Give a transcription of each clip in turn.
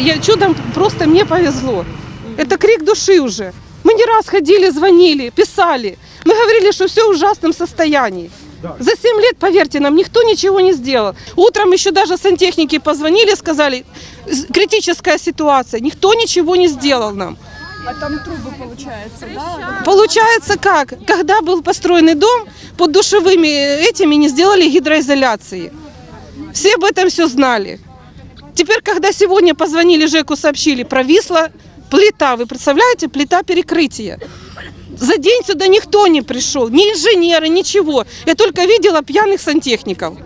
Я чудом просто мне повезло. Это крик души уже. Мы не раз ходили, звонили, писали. Мы говорили, что все в ужасном состоянии. За 7 лет, поверьте нам, никто ничего не сделал. Утром еще даже сантехники позвонили, сказали, «С- критическая ситуация. Никто ничего не сделал нам. А там трубы, получается, да? Получается как? Когда был построенный дом, под душевыми этими не сделали гидроизоляции. Все об этом все знали. Теперь, когда сегодня позвонили ЖЭКу, сообщили, провисла плита. Вы представляете, плита перекрытия. За день сюда никто не пришел, ни инженеры, ничего. Я только видела пьяных сантехников.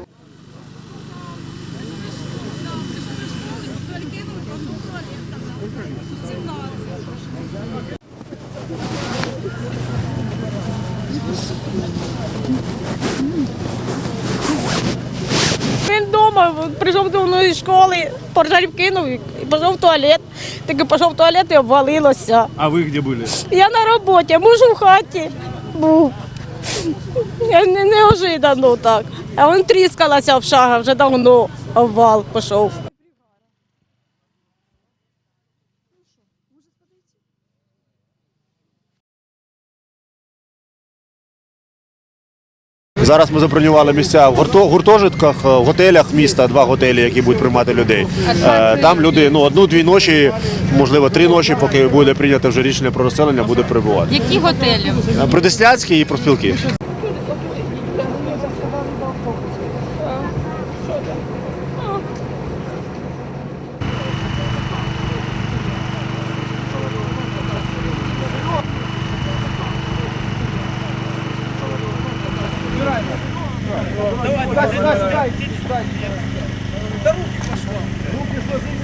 Він вдома прийшов до з школи, пожарів кинув і пішов в туалет. Таки пішов в туалет і обвалилося. А ви де були? Я на роботі, муж у хаті був. Я не, неожиданно так. А він тріскалася в шага вже давно, обвал пішов. Зараз ми забронювали місця в гуртожитках, е, в готелях міста, два готелі, які будуть приймати людей. Е, Там люди ну одну-дві ночі, можливо, три ночі, поки буде прийнято вже рішення про розселення, буде перебувати. Які готелі? Е, Придесняцький і проспілки.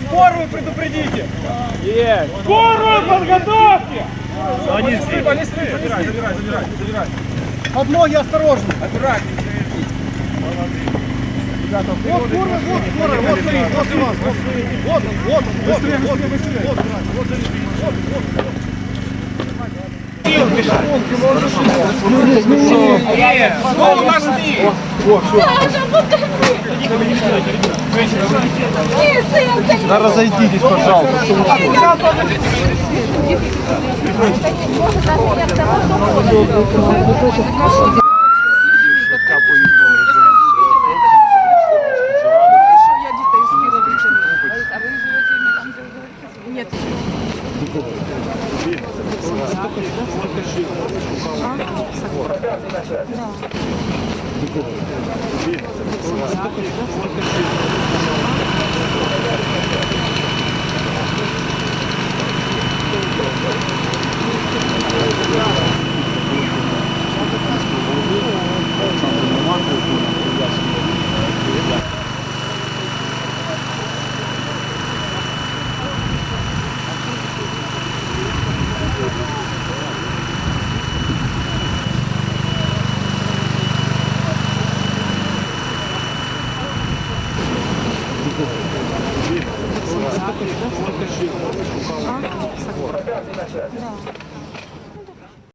Скорую предупредите! Есть! Скорую подготовьте! Они здесь. Забирай, забирай, забирай, забирай. Под ноги осторожно. Аккуратнее. Ребята, вот скорая, вот скорая, вот стоит, вот Иван, вот стоит. Вот он, вот он, быстрее, вот, быстрее, быстрее. Вот, Иван, вот, вот, вот, вот. Слово на стіл! Саша, покажи! Ні, син, Да разойдитесь, пожалуйста. Нет. Да. Сакура. Да? Сакура. А? Сакура. Да.